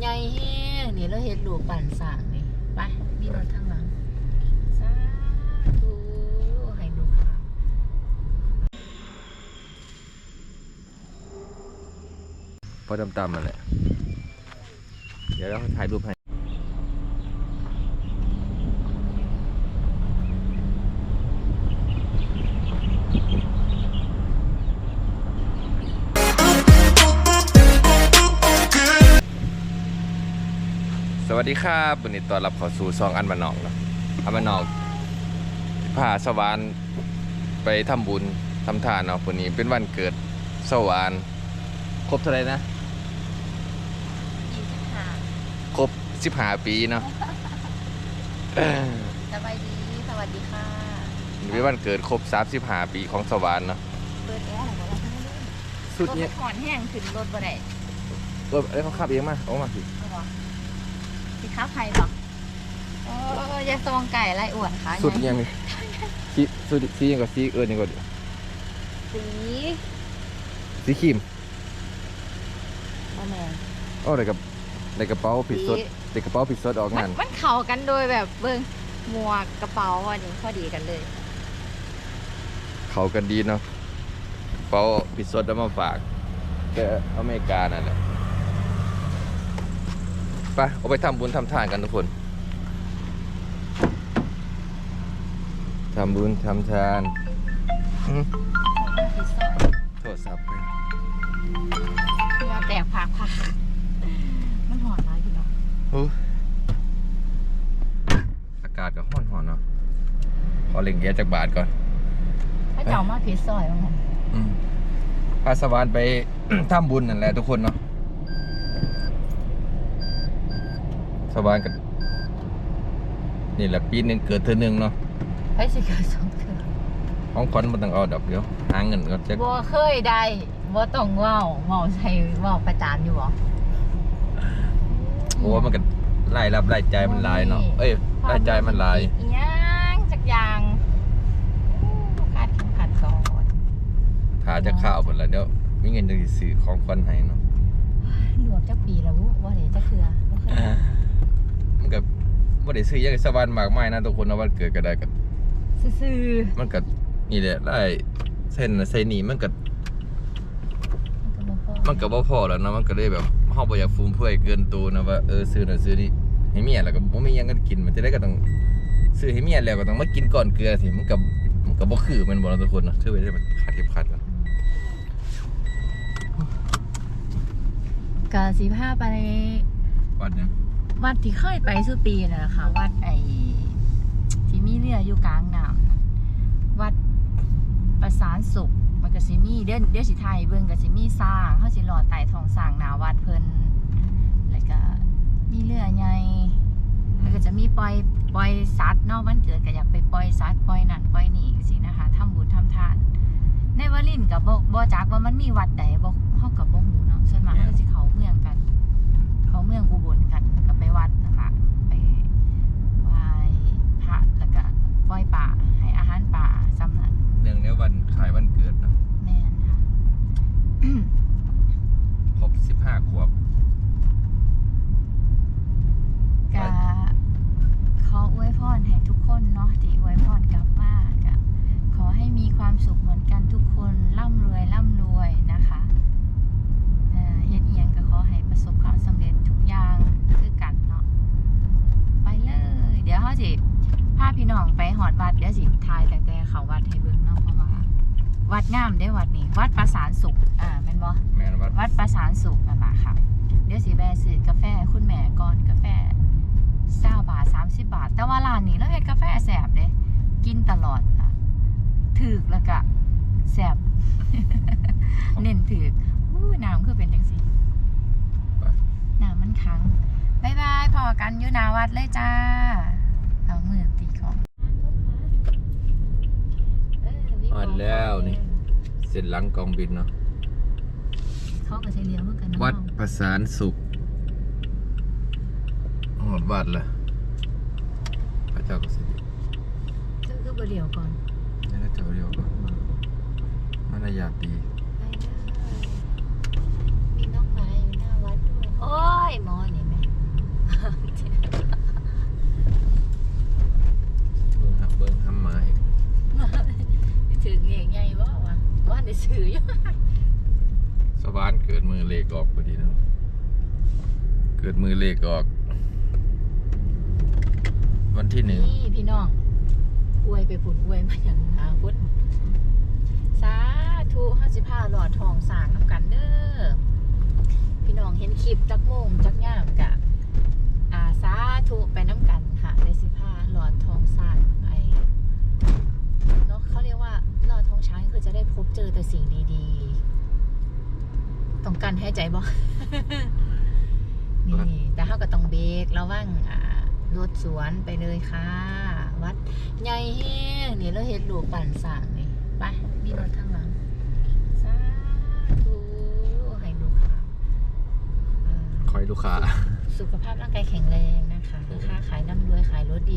ใหญ่แห้งนี่เราเห็นลูกปั่นสางนี่ไปมีรถข้างหลังสาธุให้ลูกค้าพอดำๆมาแหละเดี๋ยวเราถ่ายรูปให้ วัสดีครับวันนี้ต้อนรับเข้าสู่ซองอันมานอกเนาะอันมานอกพาสวรรค์ไปทำบุญทำทานเนาะวันนี้เป็นวันเกิดสวรรค์ครบเท่าไหรนะยี่สิบห้าครบ15ปีเนาะสบายดีสวัสดีค่ะเป็นวันเกิดครบ35ปีของสวรรค์เนาะเปิดแอร์หรือว่าอะไรสุดรถเนี่ยมันถอนแห้งขึ้นรถบ่ได้รถอะไรเขาขับเองมาเอามาสิ เอาบ่สิค้าไผ่หรอโอ้ยอยาซองไก่ไรอ้วนค่ะสุดยังนี่สีสุดสียังกับสีเอิญยังกับสีสีครีมมะแมงเอาอะไรกับในกระเป๋าผิดสดในกระเป๋าผิดสดออกมังานนมันเข้ากันโดยแบบเบิ่งหมวกกระเป๋าอันนี้พอดีกันเลย เขากันดีเนาะกระเป๋าผิดสดเอามาฝากแต่อเมริกานั่นแหละ ไปเอาไปทำบุญทำทานกันทุกคนทำบุญทำทานอื้อโทรศัพท์ไปมาแตกผักผักมันหอนร้ายพี่น้องโอ้อากาศก็ห้อนหอนๆเนาะขอเล่งแกจากบาทก่อนถ้าเจ้ามาพิซซอยบ้างมันอืมพาสวานไปทำบุญนั่นแหละทุกคนเนาะ สวานกันนี่แหละปีหนึ่งเกิดเธอหนึ่งเนาะไปสิเกิดสองเถื่อของขวัญมันต้องเอาดอกเดียวหาเงินก็จะบ่เคยได้บ่ต้องเว้าเว้าใส่เว้าประจานอยู่บ่โอ้มันก็รายรับรายจ่ายมันหลายเนาะเอ้ยรายจ่ายมันหลายอีหยังจักอย่างอู้ขาดเข็มขัดก่อนถ้าจะข้าวหมดแล้วเดี๋ยวมีเงินจะซื้อของขวัญให้เนาะหลวกจักปีแล้วบ่บ่ได้จักเทื่อบ่เคยได้มันก็ บ่ได้ซื้อหยังให้สวานมากมายนะทุกคนนะวันเกิดก็ได้ก็ซื่อมันก็นี่แหละได้เส้นน่ะใส่หนีมันก็ๆมันก็บ่พอมันก็บ่พอแล้วเนาะมันก็เลยแบบเฮาบ่อยากฟุ่มเฟือยเกินตัวนะว่าเออซื้อน่ะซื้อนี่ให้เมียแล้วก็บ่มีหยังกันกินมันจะได้ก็ต้องซื้อให้เมียแล้วก็ต้องมากินก่อนเกลือสิมันก็มันก็บ่คือแมันบ่เนาะทุกคนเนาะคือไปได้มันขาดเก็บขาดกันก็สิพาไปวัดหยัง วัดที่เคยไปสุปีน่ะนะคะ วัดไอ้ที่มีเรืออยู่กลางน้ำน่ะวัดประสานสุขมันก็สิมีเดี๋ยวเดี๋ยวสิไทยเบิ่งก็สิมีสร้างเฮาสิหลอดไต่ทองสร้างหนาวัดเพิ่นแล้วก็มีเรือใหญ่แล้วก็จะมีปล่อยปล่อยสัตว์นอกวันเกิดก็อยากไปปล่อยสัตว์ปล่อยนั่นปล่อยนี่สินะคะทำบุญทำทาน ในวลินทร์ก็บ่บ่จักว่ามันมีวัดใดบ่เฮาก็บ่ฮู้เนาะส่วนมากเฮาสิเข้า เขาเมืองอุบลกันก็ไปวัดนะคะไปไหว้พระแล้วก็ปล่อยป่าให้อาหารป่าจำนั้นเนื่องในวันขายวันเกิดเนาะแม่นค่ะ ครบ15ขวบ ก็ขออวยพรให้ทุกคนเนาะที่อวยพรกลับมาก็ขอให้มีความสุขเหมือนกันทุกคนร่ำรวยร่ำรวยนะคะเอ่อเฮ็ดเอียงก็ขอให้ประสบความสำเร็จทุกอย่างคือกันเนาะไปเลย เดี๋ยวเขา สิพาพี่น้องไปหอดวัดเดี๋ยวสิทายแต่แต่เขาวัดให้เบิ่งเนาะเพราะว่า วัดงามได้อวัดนี้วัดประสานสุขอ่าแม่นบ่แม่นวัดวัดประสานสุขนั่นแหละค่ะ เดี๋ยวสิแวะซื้อกาแฟให้คุณแม่ก่อนกาแฟเศร้าบาทสามสิบบาท แต่ว่าร้านนี้เราเฮ็ดกาแฟแสบเลยกินตลอดนะถือกแล้วก็แสบเน้นถือกอู้น้ำคือเป็นจังสีน้ำมันขังบายบายพอกันอยู่หนาวัดเลยจ้า เอามือตีของอ่อนแล้วนี่ เส้นหลังกองบินเนาะเขาก็ใช้เลี้ยงเมื่อกันเนาะวัดประสานสุขหอดวัดละพระเจ้าก็สิเจ้าคือบเดียวก่อนนี่ก็เจ้าเดียวก็มารยาทดีไปเลยมีน้องหมาอยู่หน้าวัดด้วย โอ้ยหมอนี่แม่ ถึงเนี่ยไงว่าว่าได้ซื้ออยู่สวานเกิดมือเลขออกพอดีเนาะเกิดมือเลขออก วันที่หนึ่งนี่พี่น้องอวยไปผุนอวยมาอย่างหาพุทธสาธุห้าสิบห้าหลอดทองสางน้ำกันเด้อพี่น้องเห็นคลิปจักโมงจักไง บ่ นี่แต่เขาก็ต้องเบรกระวังอ่ารถสวนไปเลยค่ะ วัดใหญ่แห้งนี่เราเห็นลูกปั่นสร้างนี่ไปมีรถข้างหลังสาธุให้ลูกค้าอ่าคอยลูกค้า สุขภาพร่างกายแข็งแรงนะคะค้าขายน้ำรวยขายรถดี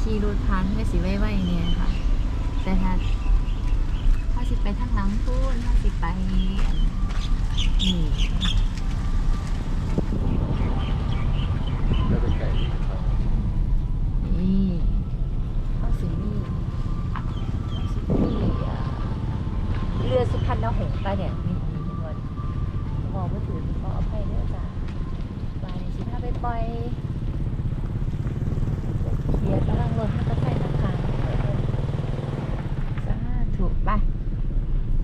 ขี่รถพันก็สิไว้ๆเนี่ยค่ะ แต่ถ้าถ้าสิไปทางหลังพูนถ้าสิไปนี่ไปไก่นี่เนี่ข้าสินี่เรือสุพรรณหงส์ไปเนี่ยนี่นี่เป็นวนมองไม่ถือขออภัยด้วยจ้ะไปสิถ้าไปปล่อย รถมันก็ใส่นะคะสาถูกไป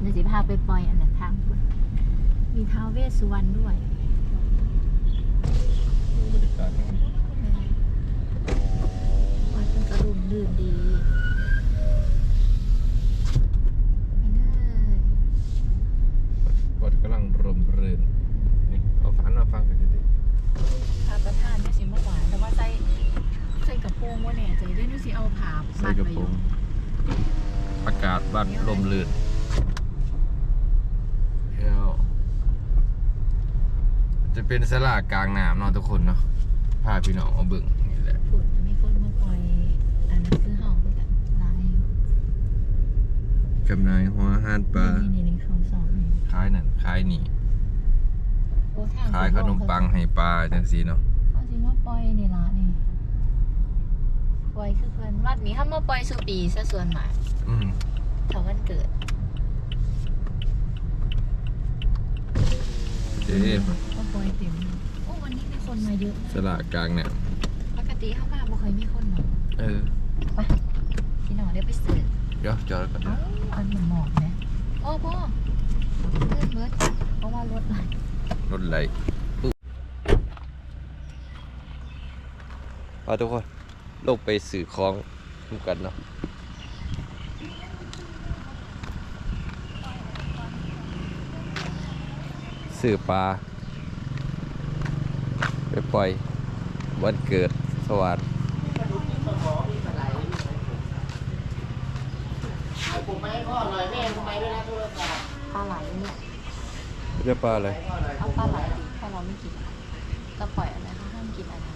เดี๋ยวสิพาไปปล่อยอันนั้นทางพุ่นมีท้าวเวสสุวรรณด้วยบริการวัดมันก็รุ่มรื่นดีไปเลย วัดกำลังรมรื่นนี่เอาฟันมาฟังกันดิ พาประทานเนี่ยสิเมื่อวานแต่ว่าใส่ใส่กระโปรงว่าเนี่ยใจได้นี่สิเอา ผาใส่กระโปรงอากาศบ้านลมลื่นแล้วจะเป็นสลากลางน้ำเนาะทุกคนเนาะพาพี่น้องมาเบิ่งนี่แหละฝุ่นมีคนมาปล่อยอันนั้นคือห้องคือกันลายจำหนายหัวอาหารปลานี่นี่นี่เขาสอนนี่ขายนั่นขายนี่โอ้ทางขายขนมปังให้ปลาจังสีเนาะเขาสิมาปล่อยนี่ละนี่ ปล่อยคือเพิ่นวัดนี้เขามาปล่อยสุปีซะส่วนมากอืมถ้าวันเกิดเจ๊ก็ปล่อยเต็มเลยโอ้วันนี้มีคนมาเยอะสลากกลางน้ปกติเข้ามาบ่เคยมีคนหรอกำเออ ไปพี่น้องเดี๋ยวไปซื้อเดี๋ยวจอดก่อนเอ้าอันหมหมอกนะโอ้พ่อเลื่อนเบิร์ดเพราะว่ารถไหลรถไหลปุ๊บเอาทุกคน ลงไปสื่อคลองร่วมกันเนาะสื่อปลาไปปล่อยวันเกิดสวัสดผมไม่ให้พ่อหน่อยแม่ทำไมด้วยนะโทรศัพท์ปลาไหลเนี่ยเรียกปลาอะไรพ่อหน่อยเอาปลาไหลดิถ้าเราไม่กินก็ปล่อยอะไรเขาห้ามกินอะไร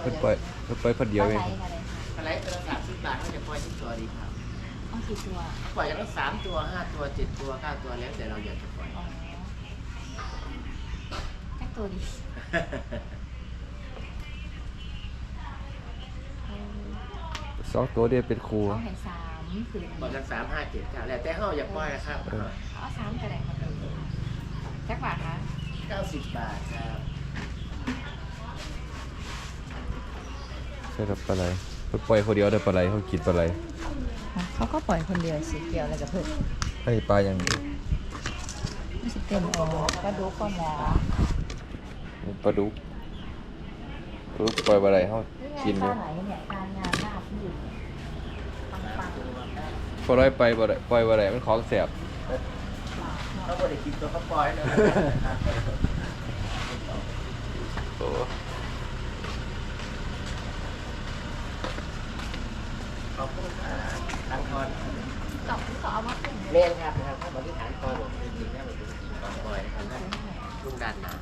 เพิ่นปล่อย เพิ่นปล่อยคนเดียวปเอลางไหลอะไรคะอะไรโทรศัพท์สิบบาทเขาจะปล่อยทุกตัวดีครับเอากี่ตัวปล่อยอย่างละสามตัวห้าตัวเจ็ดตัวเก้าตัวแล้วแต่เราอยากจะปล่อยอ๋อแค่ตัวดิเอาสองตัวเดียวเป็นครู เอาให้สามคืนปล่อยกันสามห้าเจ็ดเก้าแล้วแต่เขาอยากปล่อยนะครับเอาสามกระไดมาเลยจักบาทคะเก้าสิบบาทครับ ใช่ครับปลาไหลเพิ่นปล่อยคนเดียวได้ปลาไหลเขากินปลาไหลเขาก็ปล่อยคนเดียวสิเกี่ยวอะไรกับเพื่อนให้ปลาอย่างเดียวไม่ใช่เต็มออกกระดูกก็หมอปลาดุกปลาดุกปล่อยปลาไหลเขากินปเลลายไหลเนี่ยการงานหน้าที่ปังปังพอร้อยไปปลาไหลปล่อยปลาไหลมันของแสบ เขาบริกินตัวเขาปล่อยนะโอ้ ขอบคุณครับทางคอน ๆกับที่เขา เอามาเป็นเล่นครับนะครับถ้าบริหารคอนผมจริงๆแล้วมันเป็นสิ่งของปล่อยนะครับนั่นลุงดันนะ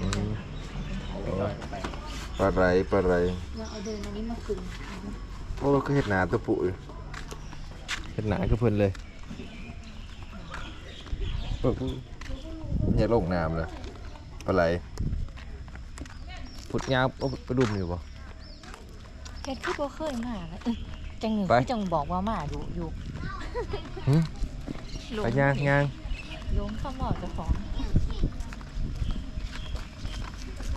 อืมเอาไปปล่อยไปปลาไหลปลาไหลเราเอาเดินอันนี้มาคึงโอ้เราก็เห็ดหนาตัวปุ๋ยเห็ดหนาก็เพิ่นเลยเปิดปุ๊บอยากลงน้ำเลยปลาไหลพุดยาวโอ้ปลาดุมอยู่ปะเฮ็ดคือบ่เคยมาเลยเอ้ยจังหนึ่งไปคือจังบอกว่ามาอยู่อยู่หึ หลไปย่างย่างหลงคำบอกเจ้าของ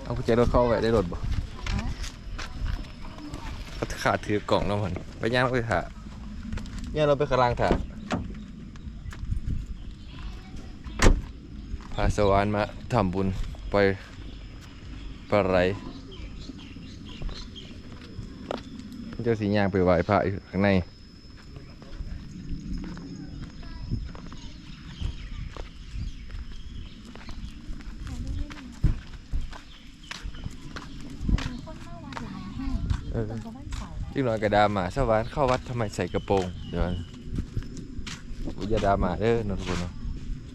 เอากุญแจรถเข้าไว้ได้รถบ่อ๋อเขาขาดถือกล่องแล้วมันไปย่างเราไปถ่าย่างเราไปข้างล่างถ่าพาสวรรค์มาทำบุญไปปลาไหลเจ้าสีย่างไปไหว้พระอยู่ข้างใน มีคนมาวัดหลายแห่ง เออ ตรงกับ บ้านเสาร์จึงน้อยกระดามาสวรรค์เข้าวัดทำไมใส่กระโปรงเดี๋ยวอุยาดามาเด้อนนทุกคนเนาะ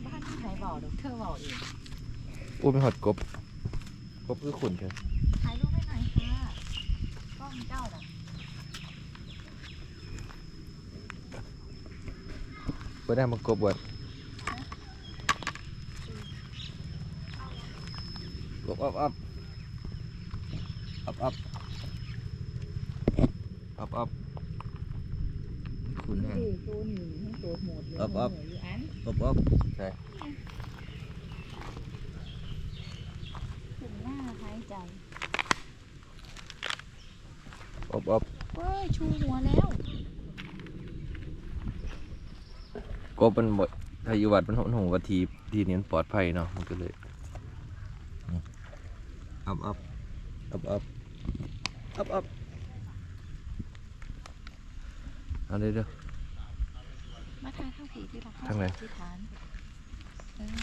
บ้านที่ใครบอกเดี๋ยวเธอบอกเองอู้ไม่หดกบกบคือขุนเถอะถ่ายรูปให้หน่อยค่ะกล้องเจ้าน่ะเพื่อได้มากบวัดกบอัพอัพอัพอัพ อัพอัพขุนแห้งตัวหนึ่งทั้งตัวหมดเลยอัพอัพอยู่อันอัพอัพใช่ถึงหน้าหายใจอัพอัพเว้ยชูหัวแล้วกบมันหมดถ้าอยู่วัดมันหงหงวัดทีทีนี้มันปลอดภัยเนาะมันก็เลยอัพอัพอัพอัพอัพอัพ เอาเลยเด้อมาทานข้าวผีที่รักทางไหนที่ทานเออ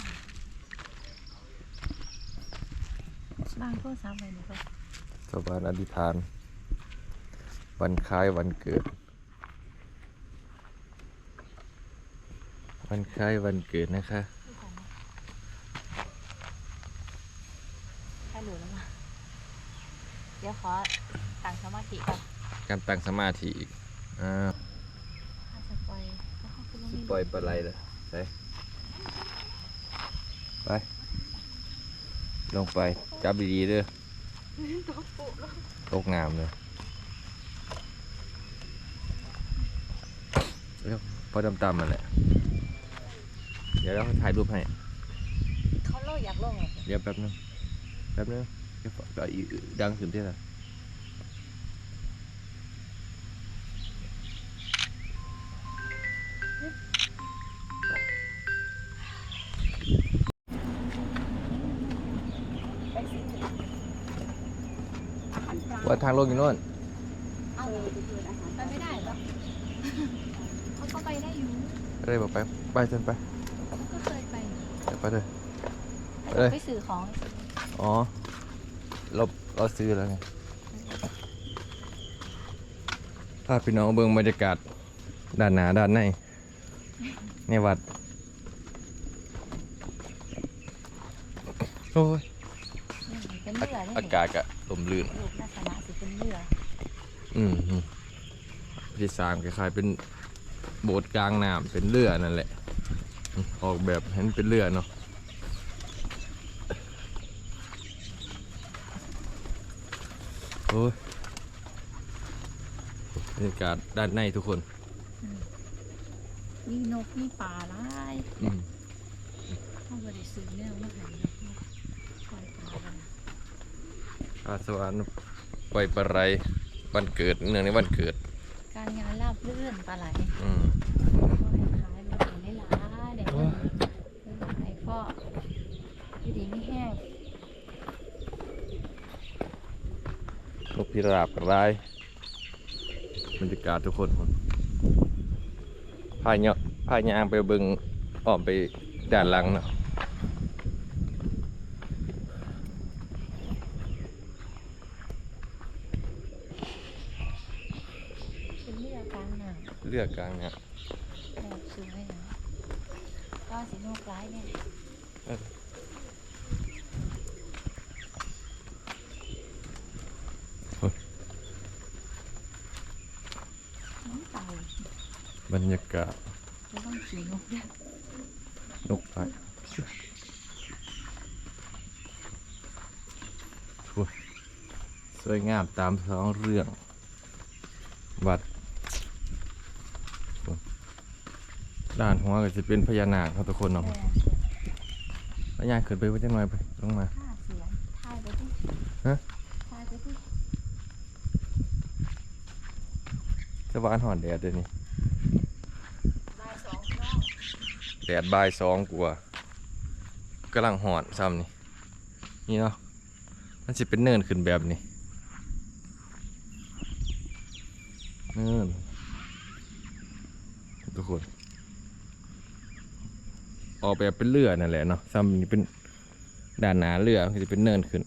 บางก็ซ้ำไปนี่ก็สวรรค์อธิษฐาน วันคล้ายวันเกิด วันคล้ายวันเกิดนะคะคือกันนะถ้าหลุแล้วมาเดี๋ยวขอตั้งสมาธิก่อนการตั้งสมาธิอีกอ่า ปล่อยปลาไหลเลยไปไปลงไปจับดีๆเด้อตัวปุแล้วตกงามเลยเรียกพอดำๆมาแหละเดี๋ยวเราถ่ายรูปให้เขาเล่าอยากลงเหรอเดี๋ยวแป๊บนึงแป๊บนึงเดี๋ยวก็อีดังขึ้นที่ละว่ ทางลงอยู่โน่นเอาไปไม่ได้เหรอเขาก็ไปได้อยู่ก็เลยบอกไปไปจนไปก็เคยไปไปไปเลยแต่เอ้ยไปซื้อของอ๋อเราเราซื้อแล้วไงพาพี่น้องเบิ่งบรรยากาศด้านหน้าด้านในในวัดโอ้ยนี่เป็นอาเรือนี่อากาศก็ลมลื่นรูปลักษณะสิเป็นเรือ อืมอืมที่สามคล้ายๆเป็นโบสถ์กลางน้ำเป็นเรือนั่นแหละอืมออกแบบเห็นเป็นเรือเนาะโอ้ยบรรยากาศด้านในทุกคน มีนกมีปลาหลายอืมเขาบริสุทธิ์เนี่ยมาหานกมาปล่อยปลากันอาสวรรค์ปล่อยปลาไหล วันเกิดเนื่องในวันเกิด การงานราบรื่นปลาไหลอืมก็ให้ขายได้หลายได้หลายเด็กได้หลายก็อยู่ดีไม่แห้งนกพิราบกับร้ายบรรยากาศทุกคนพายเนาะพายยางไปเบิงอ้อมไปด้านหลังเนาะ เป็นเรือกลางน้ำ เลือกกลางเนี่ยแบบสวยนะก็สีนกร้ายเนี่ยเออบรรยากาศแล้วต้องขี่นกด้วยนกไปทุยสวยงามตามท้องเรื่อง วัดทุย ด้านหัวก็จะเป็นพญานาคครับทุกคนเนาะแม่พญานาคขึ้นไปว่าจะหน่อยไปลงมาท่าเสียงท่ายไปที่ฮะท่ายไปที่สวานหอนแดดเดี๋ยวนี้บ่ายสองรอบแดดบ่ายสองกว่ากำลังหอนซ้ำนี่นี่เนาะมันจะเป็นเนินขึ้นแบบนี้ เนินทุกคน ออกแบบเป็นเรือนั่นแหละเนาะซ้ำนี่เป็นด้านหน้าเรือมันจะเป็นเนินขึ้น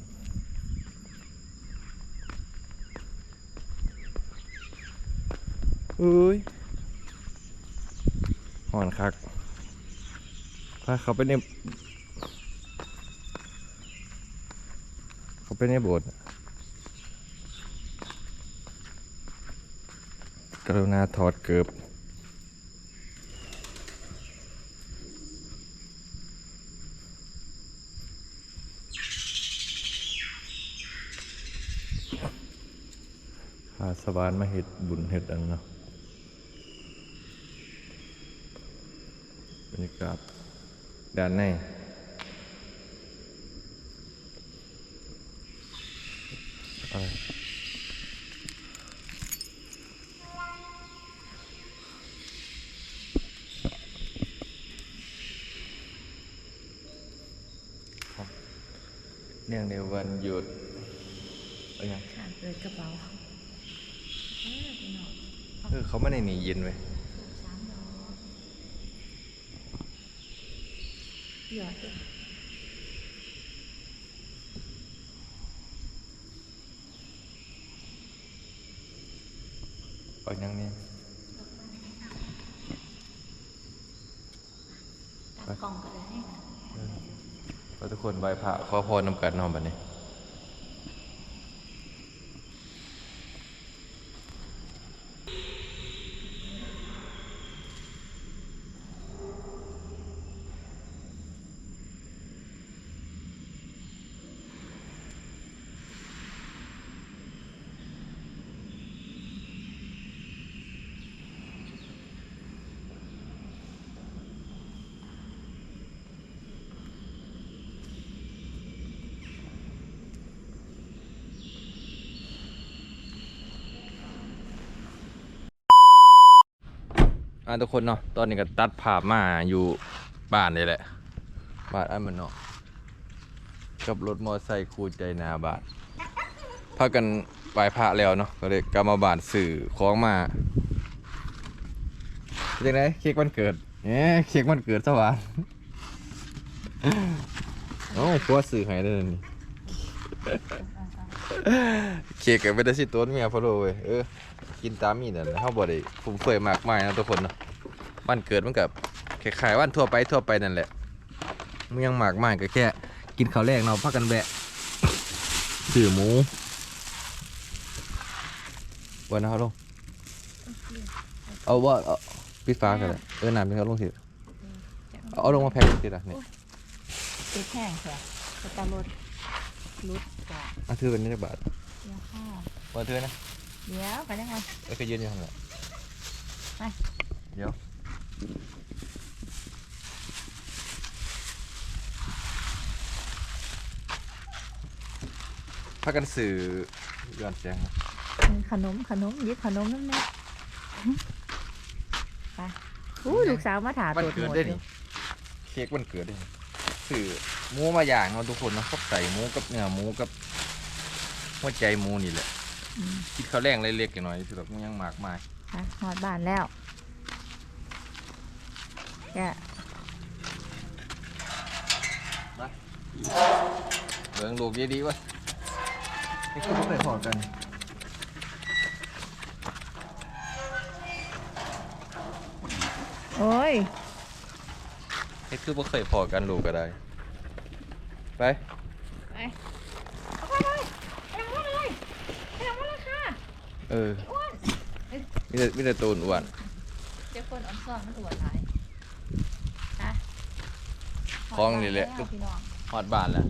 อุ้ยหอนคักพาเขาไปในเขาไปในโบสถ์กรุณาถอดเกือบ วานมาเฮ็ดบุญเฮ็ดอันเนาะบรรยากาศด้านในเนื่องในวันหยุดอายังค่ะเปิดกระเป๋า เออเขาไม่ในนี่เย็นเว้ยสามดอกหยอดด้วยเอายังนี่ตัดกล่องก็ได้ค่ะขอทุกคนไหว้พระขอพรนำกันเนอนแบบนี้ อ่าทุกคนเนาะตอนนี้ก็ตัดภาพมาอยู่บ้านนี่แหละ บ้านอันมันเนาะกับรถมอเตอร์ไซค์คูใจนาบานพากันไหว้พระแล้วเนาะก็เลยกลับมาบ้านสื่อของมาเป็นยังไงเค้กวันเกิดเนี่ยเค้กวันเกิดสวรรค์โอ้พัวสื่อให้ได้เลยนี่เค้กก็ไม่ได้สิต้นเมียพะโลเว้ยเออ กินตามมีนั่นแหละเฮาบ่ได้ฟุ่มเฟือยมากมายนะทุกคนเนาะวันเกิดมันกับคล้ายๆวันทั่วไปทั่วไปนั่นแหละมันยังมากมายก็แค่ กินข้าวแรกเนาะพักกันแบะซื้อหมูวันนะเขาลงเอาว่าเอาปิดฟ้ากันเลยเออน้ำเป็นเขาลงสิเอาเอาลงมาแพ็คสิล่ะนี่ติดแห้งค่ะสตาร์รถรุดก่อนเอาถือเป็นนี่ได้บาทเดี๋ยวค่ะวันถือนะ เดี๋ยวกันนะคะเอ้ยก็ยืนอยู่ข้างหลังไปเดี๋ยวพักกันสื่อย้อนเสียงนะขนมขนมหยิบขนมนั่นแหละไปอู้ลูกสาวมาถามวันตัวเกิดหมดได้อนี่ยู่เค้กวันเกิดได้นี่สื่อหมูมาอย่างเนาะทุกคนเนาะกับใส่หมูกับเนื้อหมูกับหัวใจหมูนี่แหละอืม คิดข้าวแรงเล็กๆอย่างน้อยคือแบบมันยังมากมายไปหอดบ้านแล้วแกเบิ่งลูกดีๆวะนี่คือไม่เคยพอกันโอ้ยนี่คือไม่เคยพอกันลูกก็ได้ ไปไปเอาไปเลยไปทำอะไรไปทำอะไรค่ะ เออมีแต่มีแต่ตูนอ้วนเจ้าคนออนซ่อนมันอวดหลายฮะคล้องนี่แหละพี่น้องฮอดบ้านแล้ว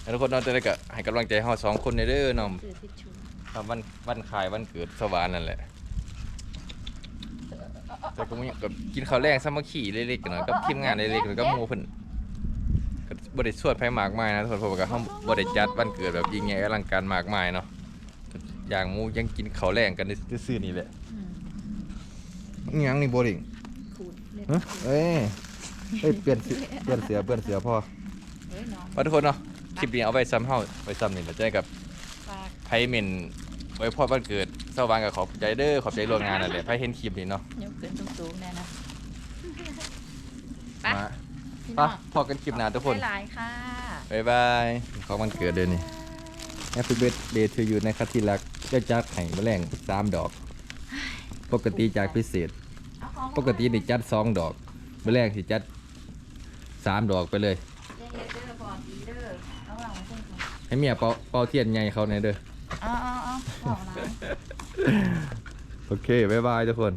แล้วทุกคนเนาะจะได้ก็ให้กำลังใจเฮาสองคนในเด้อเนาะซื้อทิชชู่ครับวันวันขายวันเกิดสวานนั่นแหละแต่ก็มีกับกินข้าวแรงสามัคคีเล็กๆน้อยๆกับทีมงานเล็กๆแล้วก็หมู่เพิ่นก็บ่ได้สวดไผมากมายนะทุกคนเพราะว่าก็เฮาบ่ได้จัดวันเกิดแบบยิ่งใหญ่อลังการมากมายเนาะ อย่างหมู่ยังกินข้าวแรงกันซื่อๆนี่แหละอืมอิหยังนี่บ่ดิงขูดเล็บฮะเอ้ยเอ้ยเปลี่ยนเสือเปลี่ยนเสือเปลี่ยนเสือพ่อเฮ้ยน้องว่าทุกคนเนาะคลิปนี้เอาไว้ซ้ำเฮาไว้ซ้ำนี่แล้วเจอกับฝากไพเมนไว้พอดวันเกิดสว่างกับขอบใจเด้อขอบใจร่วมงานนั่นแหละไพเห็นคลิปนี้เนาะยกขึ้นสูงๆแน่นะ ไป มาพี่ปะน้องพอกันคลิปหน้าทุกคน หลายๆค่ะ บ๊ายบายของวันเกิดเดือนนี้ Happy birthday to you นะครับที่รักเจ้าจัดไห้แมลงสามดอก ปกติจากพิเศษ ปกตินี่จัดสองดอกแมลงที่จัดสามดอกไปเลย ให้เมียเป่าเป่าเทียนใหญ่เขาในเด้อ เอาเอาเอาบอกนะ โอเค บ๊ายบายทุกคน